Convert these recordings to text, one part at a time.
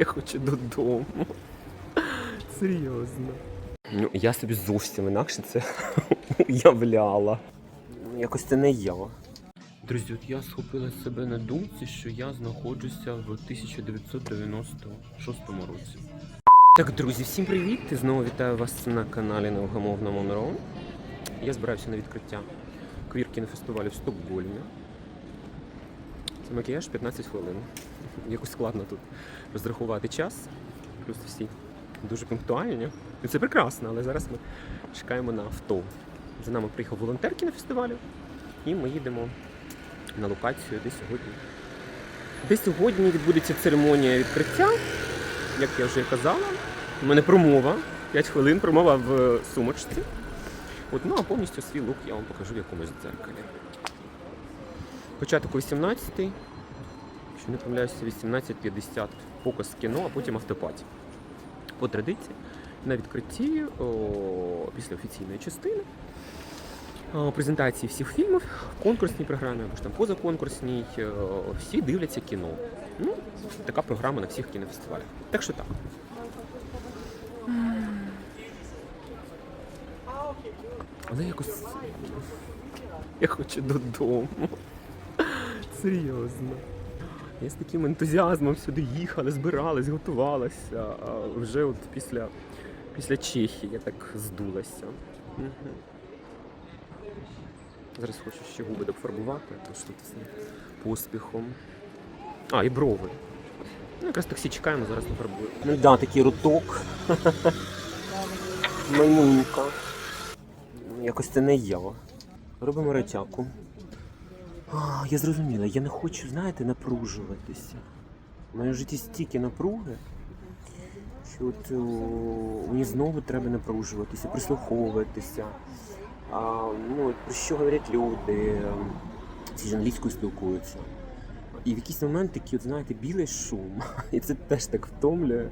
Я хочу додому. Серйозно. Ну, я собі зовсім інакше це уявляла. Ну, Якось це не я. Друзі, от я схопила себе на думці, що я знаходжуся в 1996 році. Так, друзі, всім привіт! І знову вітаю вас на каналі Невгамовна Монро. Я збираюся на відкриття квір кінофестивалю в Стокгольмі. Макіяж 15 хвилин. Якось складно тут розрахувати час. Плюс всі дуже пунктуальні. І це прекрасно, але зараз ми чекаємо на авто. За нами приїхав волонтер кінофестивалю, і ми їдемо на локацію, де сьогодні. Де сьогодні відбудеться церемонія відкриття, як я вже казала. У мене промова, 5 хвилин, промова в сумочці. От, ну а повністю свій лук я вам покажу в якомусь дзеркалі. Початок о 18 якщо не помиляюся, 18.50 показ кіно, а потім автопаті. По традиції на відкритті о, після офіційної частини презентації всіх фільмів конкурсній програмі або ж там позаконкурсній, всі дивляться кіно. Ну, така програма на всіх кінофестивалях. Так що так. Але якось я хочу додому. Серйозно. Я з таким ентузіазмом сюди їхала, збиралась, готувалася. А вже от після, після Чехії я так здулася. Мгм. Зараз хочу ще губи дофарбувати, а то що тут все поспіхом. А, і брови. Ну, якраз таксі чекаємо, зараз нафарбую. Ну так, да, такий роток. Маймунька. Якось це не я. Робимо ретяку. А, я зрозуміла, я не хочу, знаєте, напружуватися. В моєму житті стільки напруги, що от о, мені знову треба напружуватися, прислуховуватися. А, ну, про що говорять люди, ці ж англійською спілкуються. І в якийсь момент такий, от, знаєте, білий шум. І це теж так втомлює.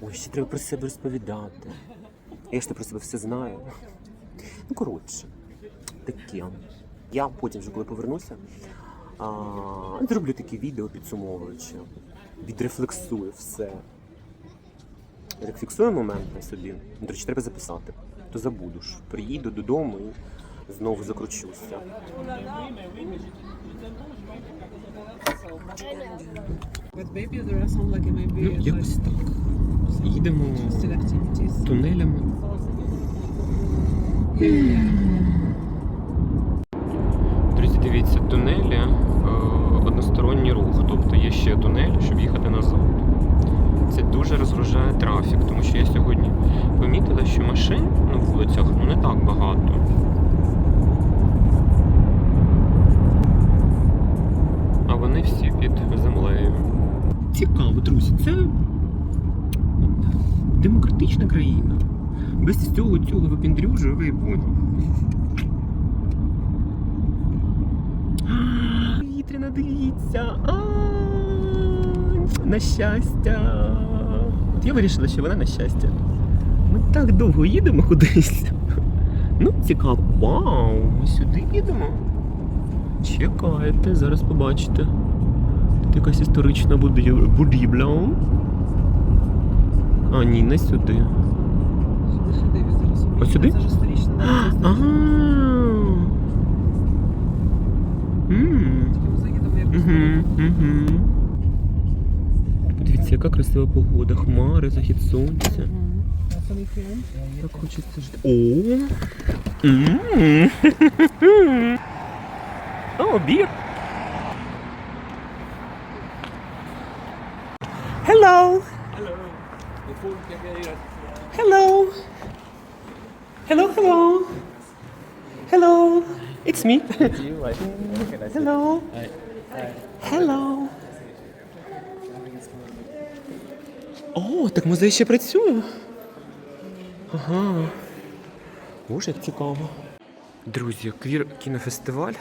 Ой, ще треба про себе розповідати. Я ж то про себе все знаю. Ну, коротше, таке. Я потім, вже коли повернуся, а, зроблю таке відео підсумовуючи, відрефлексую все. Я так фіксую момент на собі. До речі, треба записати. То забуду ж. Приїду додому і знову закручуся. Ну, якось так. Їдемо тунелями. Дивіться, тунелі е, односторонній рух, тобто є ще тунель, щоб їхати назад. Це дуже розгружає трафік, тому що я сьогодні помітила, що машин на вулицях ну, не так багато. А вони всі під землею. Цікаво, друзі, це демократична країна. Без цього цього випендрюжу ви поняли. Вітряна, дивіться. А, На щастя. От я вирішила, що вона на щастя. Ми так довго їдемо кудись. Ну, цікаво. Вау! Ми сюди їдемо. Чекайте, зараз побачите. Тут якась історична будівля. А, ні, не сюди. Ось сюди? Це ж історично. Ага. Подивіться, яка красива погода. Хмари, захід сонця. Так хочеться жити. О! М. О, бір. Hello. Hello. Hello, hello. Hello. It's me. Hello. Hello. О, так музей ще працює. Ага. Боже, як цікаво. Друзі, квір кінофестиваль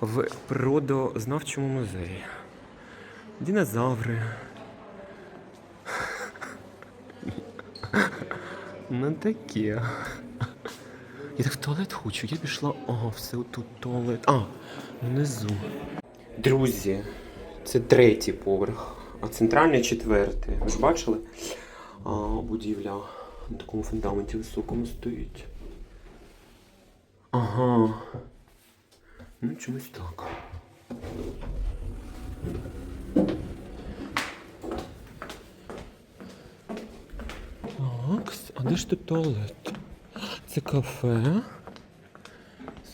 в природознавчому музеї. Динозаври. Ну таке. Я так в туалет хочу, я пішла. Ага, все тут туалет. А, внизу. Друзі, це третій поверх а центральний четвертий. Ви ж бачили? А, будівля на такому фундаменті високому стоїть. Ага. Ну, чомусь так. Так, а де ж тут туалет? Це кафе.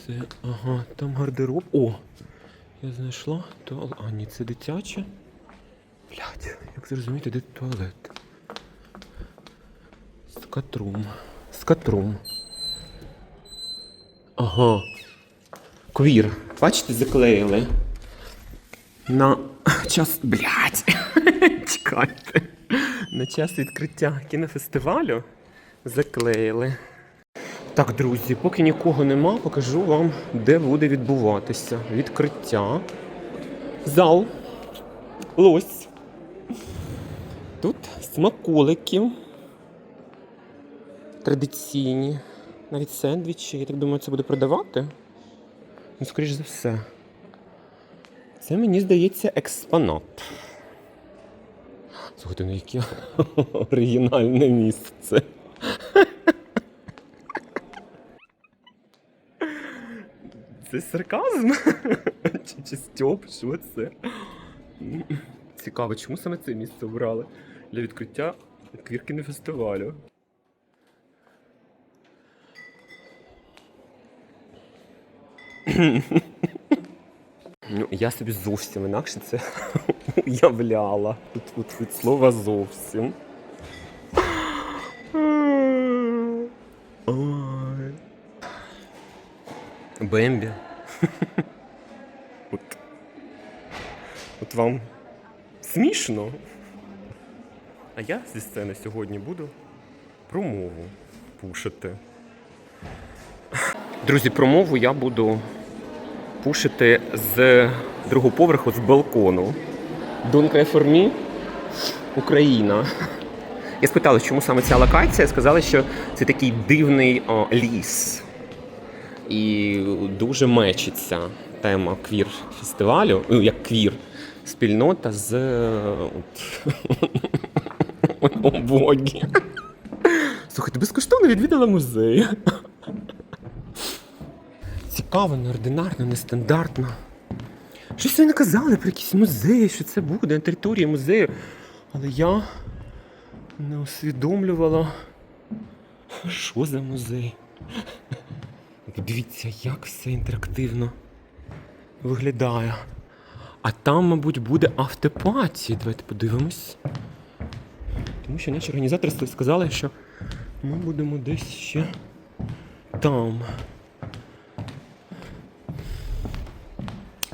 Це. Ага, там гардероб. О! Я знайшла туалет. А, ні, це дитяче. Блядь, як зрозуміти, де туалет? Скатрум. Скатрум. Ага. Квір. Бачите, заклеїли. На час. Блядь. Чекайте. На час відкриття кінофестивалю заклеїли. Так, друзі, поки нікого нема, покажу вам, де буде відбуватися відкриття. Зал. Лось. Тут смаколики. Традиційні. Навіть сендвічі. Я так думаю, це буде продавати. Ну, скоріш за все. Це мені здається експонат. Слухайте, ну яке оригінальне місце. Це сарказм? Чи, чи стьоп? Що це? Цікаво, чому саме це місце обрали для відкриття квіркіни фестивалю? Ну, я собі зовсім інакше це уявляла. Тут, тут від слова зовсім. Бембі. От. От вам смішно. А я зі сцени сьогодні буду промову пушити. Друзі, промову я буду пушити з другого поверху з балкону. For me, Україна. Я спитала, чому саме ця локація. Сказали, що це такий дивний о, ліс. І дуже мечиться тема квір фестивалю, ну як квір спільнота з е, о, богі. Слухайте, безкоштовно відвідала музей. Цікаво, неординарно, нестандартно. Щось вони казали про якісь музеї, що це буде на території музею. Але я не усвідомлювала, що за музей. Подивіться, як все інтерактивно виглядає. А там, мабуть, буде автопаті. Давайте подивимось. Тому що наші організатори сказали, що ми будемо десь ще там.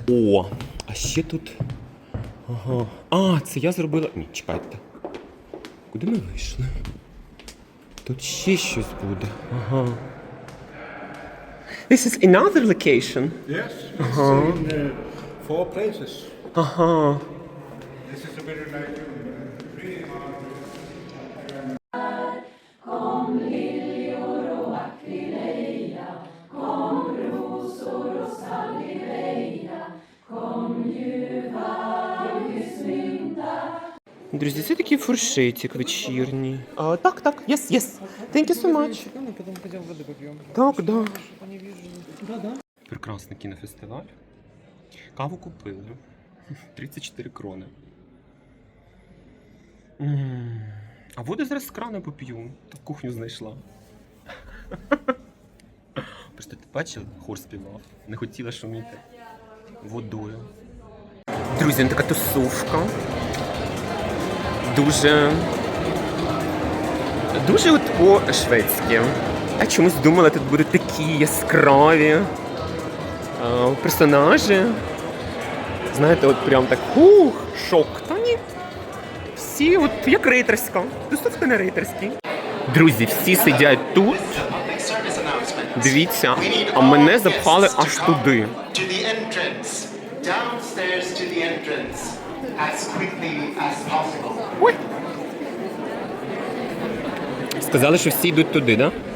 О, а ще тут. Ага. А, це я зробила. Ні, чекайте. Куди ми вийшли? Тут ще щось буде. Ага. This is another location. Yes, it's in uh, four places. Ага. This is a bit like really Друзі, це такий фуршетик вечірній. А, так, так, yes, yes. Thank you so much. Ну, потом пойдем воды попьем. Так, да. Чтобы они вижу. Да, да. Прекрасний кінофестиваль. Каву купили. 34 крони. М, А воду зараз з крана поп'ю. Так кухню знайшла. Просто ти бачив, хор співав. Не хотіла шуміти водою. Друзі, ну така тусовка. Дуже. Дуже от по-шведськи. Я чомусь думала, тут будуть такі яскраві е, персонажі. Знаєте, от прям так ух, шок. Та ні. Всі, от як рейтерська. Тусовка на рейтерській. Друзі, всі сидять тут. Дивіться, а мене запхали аж туди. Ой. Сказали, що всі йдуть туди, так? Да?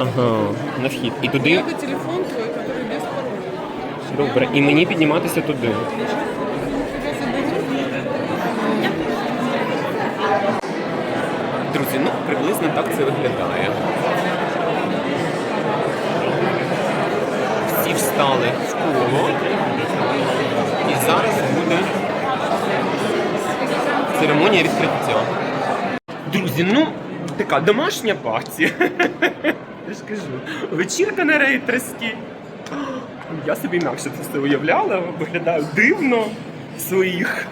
Ага, на вхід. І туди. Я телефон твій, який без пароля. Добре. І мені підніматися туди. Друзі, ну приблизно так це виглядає. Всі встали в коло. І зараз буде церемонія відкриття. Друзі, ну така домашня паці. Я ж кажу, вечірка на рейтерській. Я собі інакше це все уявляла, виглядаю дивно в своїх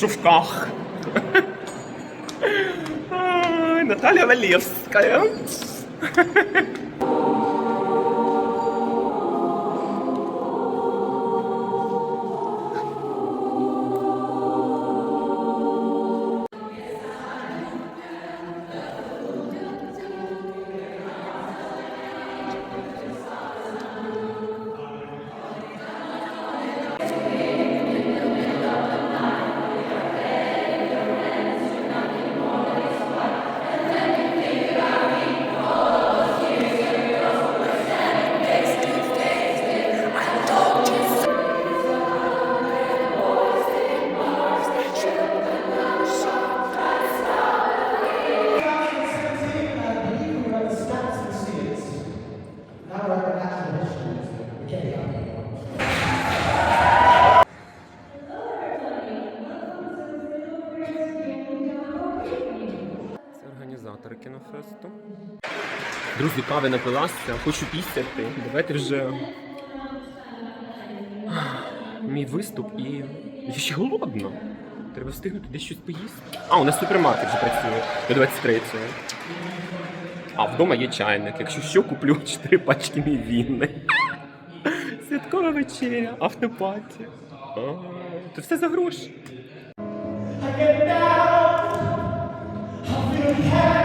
шовках. Наталя Наталья кінофесту. Друзі, кави напилася, хочу пісяти. Давайте вже мій виступ і я ще голодно. Треба встигнути десь щось поїсти. А, у нас супермаркет вже працює до 23 А вдома є чайник. Якщо що, куплю 4 пачки мівіни. Святкова вечеря, автопаті. Це все за гроші. Ой,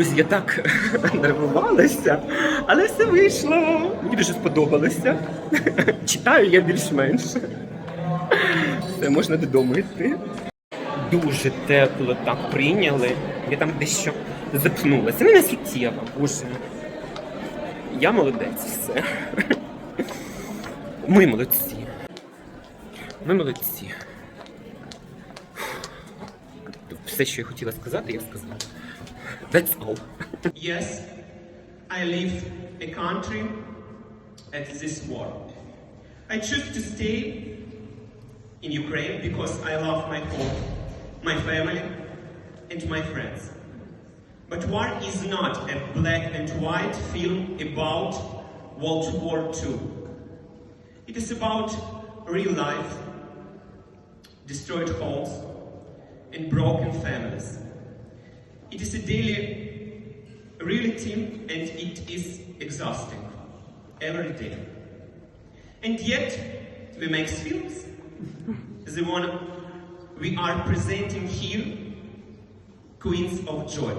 друзі, я так нервувалася, але все вийшло. Мені дуже сподобалося. Читаю я більш-менш. Все, можна додому йти. Дуже тепло так прийняли. Я там дещо запнулася. Ну, не суттєво, боже. Я молодець, все. Ми молодці. Ми молодці. Все, що я хотіла сказати, я сказала. Yes, I live a country at this war. I choose to stay in Ukraine because I love my home, my family, and my friends. But war is not a black and white film about World War II. It is about real life, destroyed homes, and broken families. It is a daily reality and it is exhausting every day. And yet, we make films. The one we are presenting here, Queens of Joy.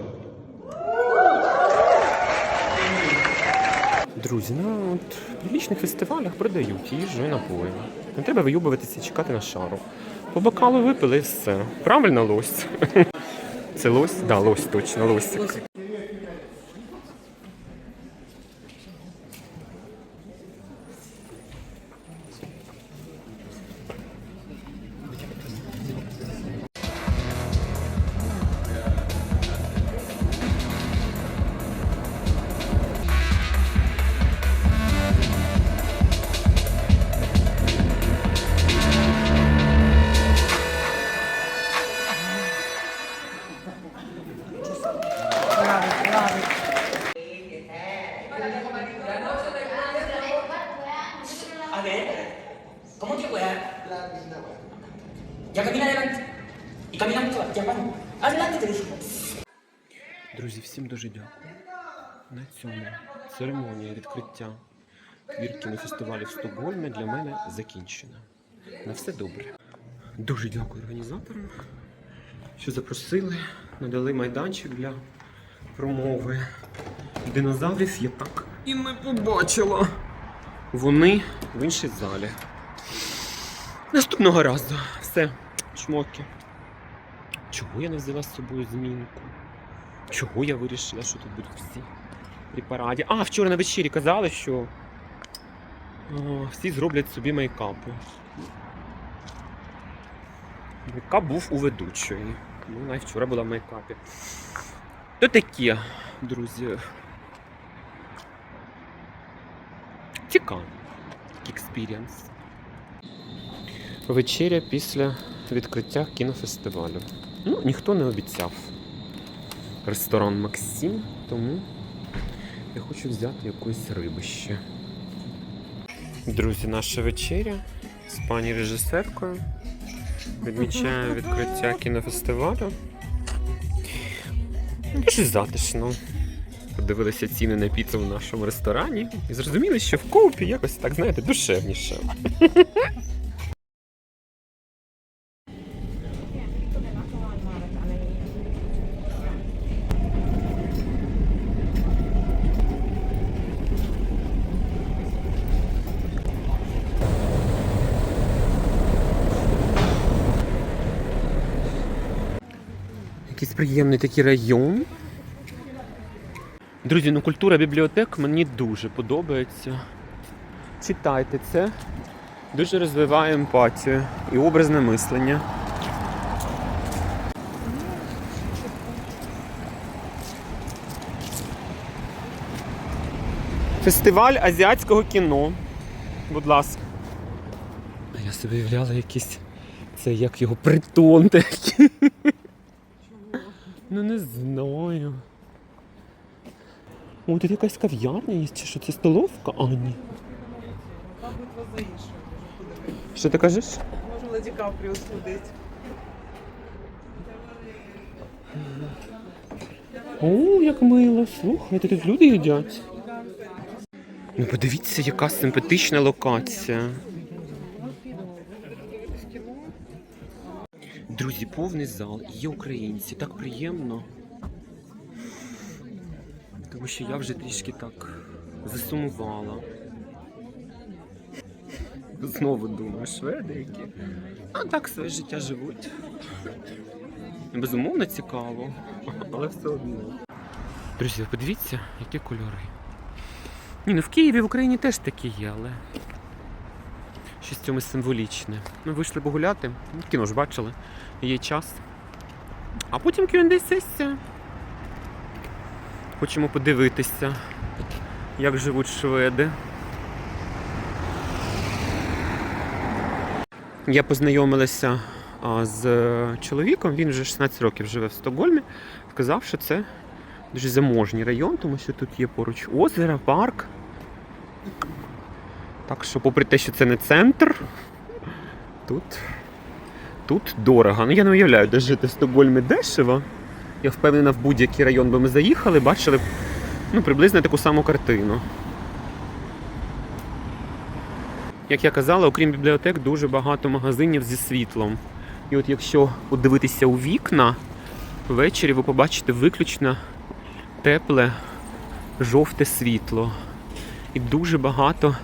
Друзі, ну от в прилічних фестивалях продають їжу і напої. Не треба вийобуватися і чекати на шару. По бокалу випили і все. Правильно, лось. Це лось? Да, лось точно, лосик. Vamos. Adelante. Друзі, всім дуже дякую. На цьому церемонія відкриття квір кінофестивалю в Стокгольмі для мене закінчена. На все добре. Дуже дякую організаторам, що запросили, надали майданчик для промови. Динозаврів я так і не побачила. Вони в іншій залі. Наступного разу. Все, чмоки. Чого я не взяла з собою змінку? Чого я вирішила, що тут будуть всі при параді? А, вчора на вечері казали, що о, всі зроблять собі мейкапи. Мейкап був у ведучої. Ну, вона вчора була в мейкапі. То таке, друзі. Цікаво. Експірієнс. Вечеря після відкриття кінофестивалю. Ну, ніхто не обіцяв ресторан Максим, тому я хочу взяти якоїсь риби ще. Друзі, наша вечеря з пані режисеркою. Відмічаю відкриття кінофестивалю. Дуже затишно. Подивилися ціни на піцу в нашому ресторані і зрозуміли, що в коупі якось так, знаєте, душевніше. Якийсь приємний такий район. Друзі, ну культура бібліотек мені дуже подобається. Читайте це. Дуже розвиває емпатію і образне мислення. Фестиваль азіатського кіно. Будь ласка. Я собі уявляла якийсь. Це як його притон такий. Ну не знаю. О, тут якась кав'ярня є, чи що це столовка? А, ні. Мабуть, вас за іншою може подивитися. Що ти кажеш? Може, Леді Капріо сходить. О, як мило, слухайте, тут люди їдять. Ну подивіться, яка симпатична локація. Друзі, повний зал, є українці, так приємно. Тому що я вже трішки так засумувала. Знову думаю, шведи які. А так своє життя живуть. Безумовно цікаво, але все одно. Друзі, подивіться, які кольори. Ні, ну в Києві, в Україні теж такі є, але щось цьому символічне. Ми вийшли погуляти, кіно ж бачили, є час. А потім Q&A сесія. Хочемо подивитися, як живуть шведи. Я познайомилася з е, чоловіком, він вже 16 років живе в Стокгольмі. Сказав, що це дуже заможній район, тому що тут є поруч озеро, парк. Так що, попри те, що це не центр, тут, тут дорого. Ну я не уявляю, де жити в Стокгольмі дешево. Я впевнена, в будь-який район би ми заїхали, бачили б ну, приблизно таку саму картину. Як я казала, окрім бібліотек, дуже багато магазинів зі світлом. І от якщо подивитися у вікна, ввечері ви побачите виключно тепле жовте світло. І дуже багато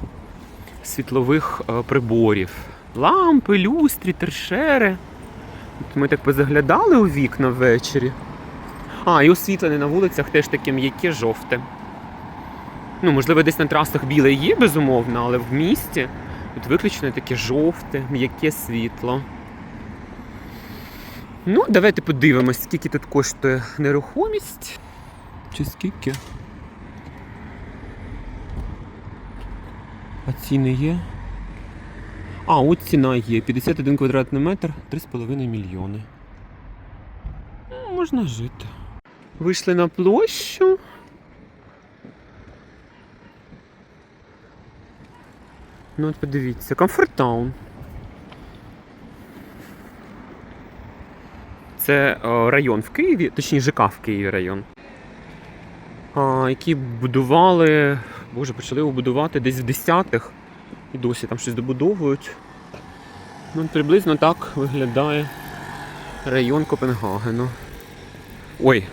світлових е, приборів. Лампи, люстрі, торшери. От Ми так позаглядали у вікна ввечері. А, і освітлене на вулицях теж таке м'яке жовте. Ну, можливо, десь на трасах біле є, безумовно, але в місті тут виключно таке жовте, м'яке світло. Ну, давайте подивимось, скільки тут коштує нерухомість. Чи скільки? А ціни є? А, от ціна є. 51 квадратний метр, 3,5 мільйони. Можна жити. Вийшли на площу. Ну от подивіться, Комфорттаун. Це е, район в Києві, точніше ЖК в Києві район. А, які будували, боже, почали його будувати десь в 10-х. І досі там щось добудовують. Ну, приблизно так виглядає район Копенгагену. Ой,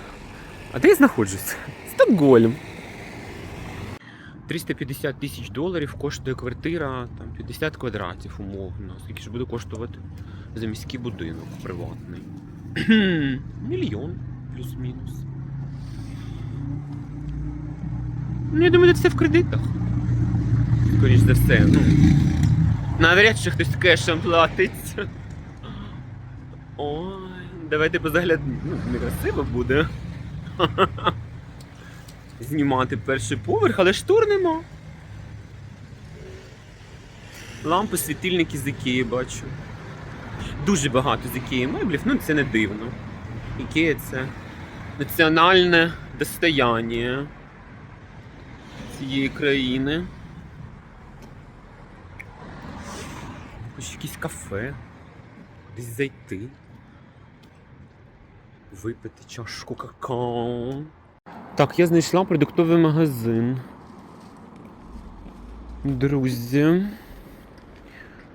а де я знаходжусь? Стокгольм. 350 тисяч доларів коштує квартира, там 50 квадратів умовно. Скільки ж буде коштувати за міський будинок приватний? Мільйон плюс-мінус. Ну, я думаю, це все в кредитах. Скоріш за все, ну. Навряд чи хтось кешем платить. Ой, давайте позаглядемо. Ну, некрасиво буде. Знімати перший поверх, але штор нема. Лампи, світильники з Ікеї бачу. Дуже багато з Ікеї меблів, ну це не дивно. Ікея це національне достояння цієї країни. Хоч якесь кафе. Десь зайти. Випити чашку какао. Так, я знайшла продуктовий магазин. Друзі.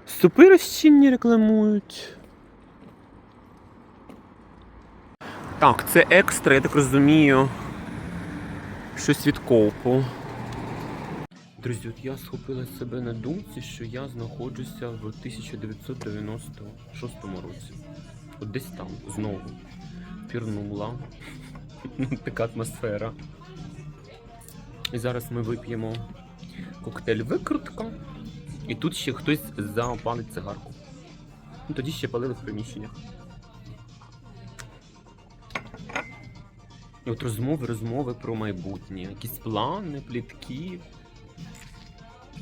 Супи розчинні рекламують. Так, це екстра, я так розумію. Щось від ковпу. Друзі, от я схопила себе на думці, що я знаходжуся в 1996 році. От десь там знову пірнула. Ну, така атмосфера. І зараз ми вип'ємо коктейль викрутка. І тут ще хтось запалить цигарку. Ну, тоді ще палили в приміщеннях. От розмови, розмови про майбутнє, якісь плани, плітки.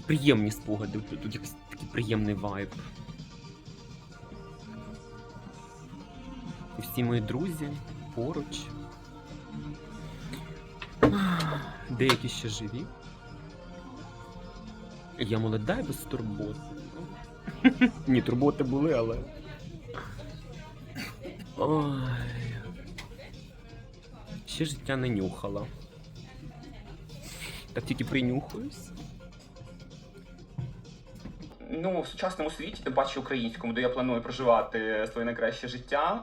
Приємні спогади, тут, тут якийсь такий приємний вайб. І всі мої друзі поруч. Деякі ще живі. Я молода і безтурботна. Ні, турботи були, але. Ой. Ще життя не нюхала. Так тільки принюхуюсь. Ну, в сучасному світі, тим паче українському, де я планую проживати своє найкраще життя,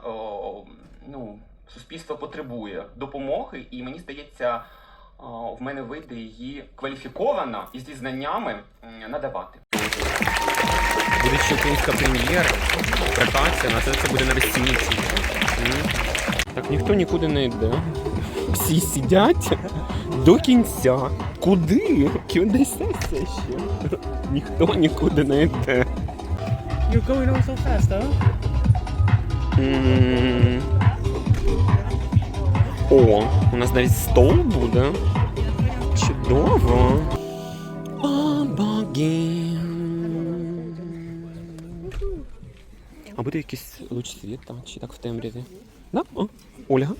ну, суспільство потребує допомоги, і мені здається, в мене вийде її кваліфіковано і зі знаннями надавати. Буде українська прем'єра, прокація, на це це буде на весніці. М. Так ніхто нікуди не йде. Всі сидять до кінця. Куди? Куди сесія ще? Ніхто нікуди не йде. You're going on so fast, huh? М. О, у нас навіть стол буде. Чудово. А буде якийсь луч світа, чи так в темряві? Да? О, Ольга.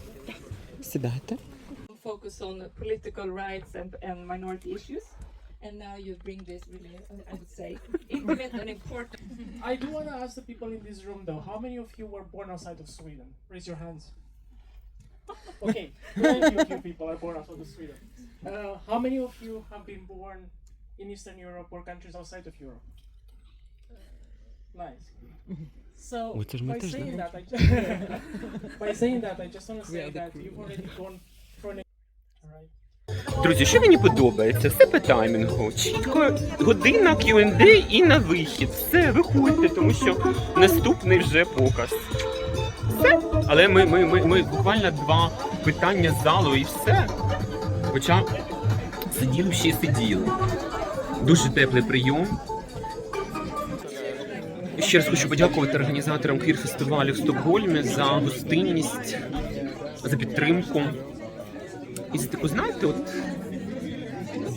Сідайте. focus on political rights and, and minority issues. and now you bring this really, uh, I would say, implement an important. I do want to ask the people in this room though, how many of you were born outside of Sweden? Raise your hands. Okay, many of you people are born outside of Sweden. Uh, how many of you have been born in Eastern Europe or countries outside of Europe? Nice. So by saying, that, I just, by saying that, I just want to say that you've already gone Друзі, що мені подобається? Все по таймінгу. Чітко година Q&A і на вихід. Все, виходьте, тому що наступний вже показ. Все. Але ми, ми, ми, ми буквально два питання з залу і все. Хоча сиділи ще й сиділи. Дуже теплий прийом. Ще раз хочу подякувати організаторам квір-фестивалю в Стокгольмі за гостинність, за підтримку. І таку, знаєте, от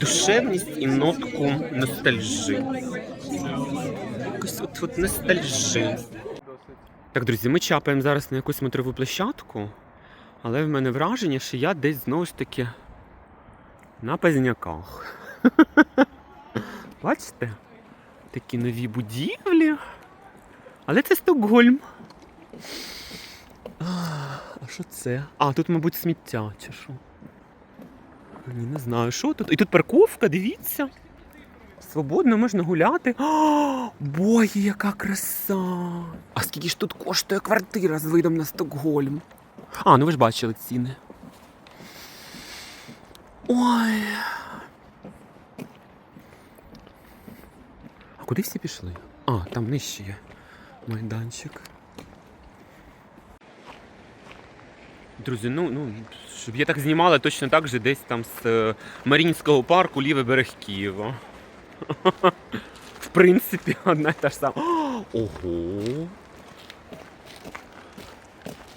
душевність і нотку ностальжі. Якось от, от ностальжі. Так, друзі, ми чапаємо зараз на якусь смотрову площадку, але в мене враження, що я десь знову ж таки на Пазняках. Бачите? Такі нові будівлі. Але це Стокгольм. А що це? А, тут, мабуть, сміття чи що? Ні, не знаю, що тут. І тут парковка, дивіться. Свободно можна гуляти. О, яка краса! А скільки ж тут коштує квартира з видом на Стокгольм? А, ну ви ж бачили ціни. Ой. А куди всі пішли? А, там нижче є майданчик. Друзі, ну, ну, щоб я так знімала точно так же десь там з е, Марінського парку лівий берег Києва. В принципі, одна й та ж сама. Ого.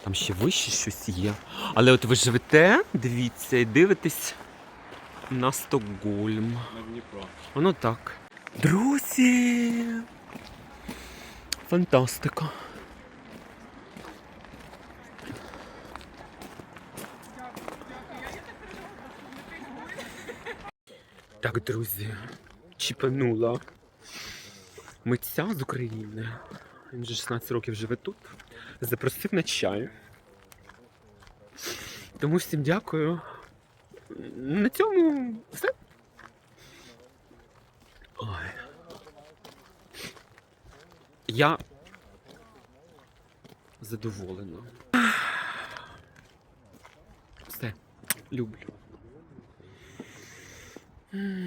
Там ще вище щось є. Але от ви живете, дивіться, і дивитесь на Стокгольм. На Дніпро. Воно так. Друзі. Фантастика. Так, друзі, чіпанула митця з України. Він вже 16 років живе тут. Запросив на чай. Тому всім дякую. На цьому все. Ой. Я задоволена. Все. Люблю. Mm.